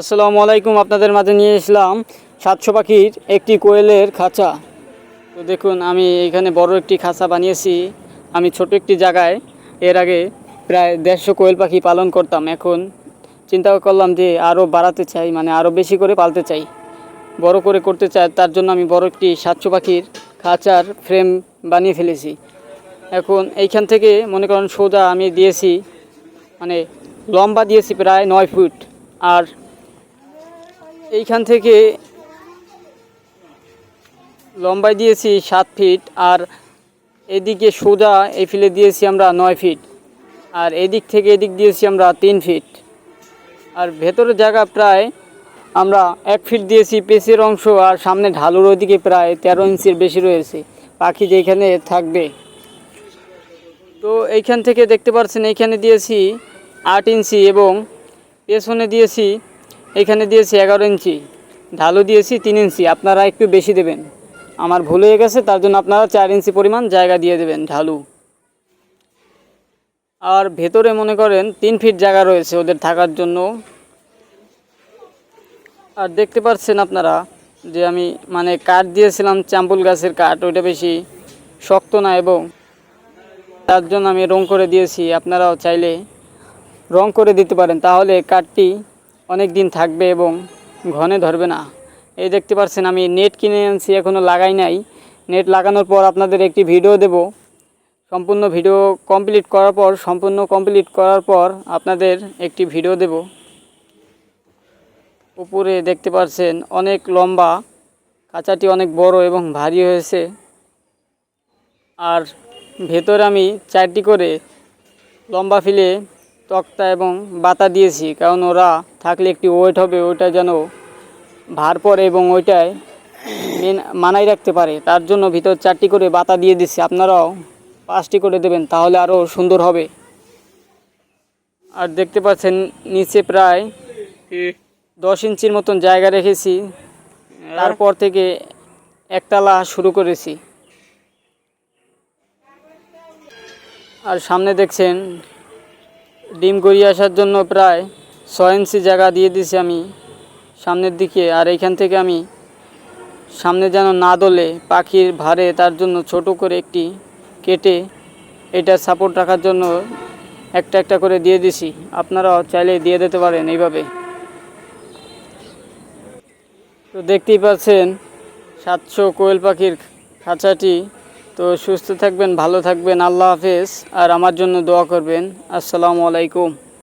আসসালামু আলাইকুম, আপনাদের মাঝে নিয়ে এসলাম সাতশো পাখির একটি কোয়েলের খাঁচা। তো দেখুন, আমি এখানে বড় একটি খাঁচা বানিয়েছি। আমি ছোট একটি জায়গায় এর আগে প্রায় দেড়শো কোয়েল পাখি পালন করতাম। এখন চিন্তা করলাম যে আরও বাড়াতে চাই মানে আরও বেশি করে পালতে চাই। বড় করে করতে চাই, তার জন্য আমি বড় একটি সাতশো পাখির খাঁচার ফ্রেম বানিয়ে ফেলেছি। এখন এইখান থেকে মনে করেন সোজা আমি দিয়েছি মানে লম্বা দিয়েছি প্রায় নয় ফুট। আর এইখান থেকে লম্বায় দিয়েছি সাত ফিট আর এদিকে সোজা এই ফিলে দিয়েছি আমরা নয় ফিট আর এদিক থেকে এদিক দিয়েছি আমরা তিন ফিট। আর ভেতরের জায়গা প্রায় আমরা এক ফিট দিয়েছি পেসের অংশ আর সামনে ঢালুর ওইদিকে প্রায় তেরো ইঞ্চির বেশি রয়েছে। পাখি যেখানে থাকবে। তো এইখান থেকে দেখতে পাচ্ছেন এইখানে দিয়েছি আট ইঞ্চি এবং পেছনে দিয়েছি এখানে দিয়েছি এগারো ইঞ্চি, ঢালু দিয়েছি তিন ইঞ্চি, আপনারা একটু বেশি দেবেন। আমার ভুল হয়ে গেছে, তার জন্য আপনারা চার ইঞ্চি পরিমাণ জায়গা দিয়ে দেবেন ঢালু। আর ভেতরে মনে করেন তিন ফিট জায়গা রয়েছে ওদের থাকার জন্য। আর দেখতে পাচ্ছেন আপনারা যে আমি মানে কাঠ দিয়েছিলাম চাম্পুল গাছের কাঠ, ওইটা বেশি শক্ত না এবং তার জন্য আমি রং করে দিয়েছি, আপনারাও চাইলে রং করে দিতে পারেন। তাহলে কাঠটি অনেক দিন থাকবে এবং ঘনে ধরবে না। এই দেখতে পাচ্ছেন আমি নেট কিনে আনছি এখনও লাগাই নাই। নেট লাগানোর পর আপনাদের একটি ভিডিও দেব। সম্পূর্ণ ভিডিও কমপ্লিট করার পর, সম্পূর্ণ কমপ্লিট করার পর আপনাদের একটি ভিডিও দেব। উপরে দেখতে পাচ্ছেন অনেক লম্বা, কাঁচাটি অনেক বড় এবং ভারী হয়েছে। আর ভেতরে আমি চারটি করে লম্বা ফিলে তক্তা এবং বাতা দিয়েছি, কারণ ওরা থাকলে একটি ওয়েট হবে, ওইটা যেন ভার পড়ে এবং ওইটায় মেন মানাই রাখতে পারে। তার জন্য ভিতর চারটি করে বাতা দিয়ে দিচ্ছি। আপনারাও পাঁচটি করে দেবেন, তাহলে আরও সুন্দর হবে। আর দেখতে পাচ্ছেন, নিচে প্রায় দশ ইঞ্চির মতন জায়গা রেখেছি। তারপর থেকে একতলা শুরু করেছি। আর সামনে দেখছেন ডিম গড়িয়ে আসার জন্য প্রায় ছয় ইঞ্চি জায়গা দিয়ে দিয়েছি আমি সামনের দিকে। আর এইখান থেকে আমি সামনে যেন না দোলে পাখির ভারে তার জন্য ছোট করে একটি কেটে এটা সাপোর্ট রাখার জন্য একটা একটা করে দিয়ে দিছি। আপনারাও চাইলে দিয়ে দিতে পারেন এইভাবে। তো দেখতেই পাচ্ছেন, সাতশো কোয়েল পাখির খাঁচাটি তো সুস্থ থাকবেন ভালো থাকবেন আল্লাহ হাফেজ। আর আমার জন্য দোয়া করবেন। আসসালামু আলাইকুম।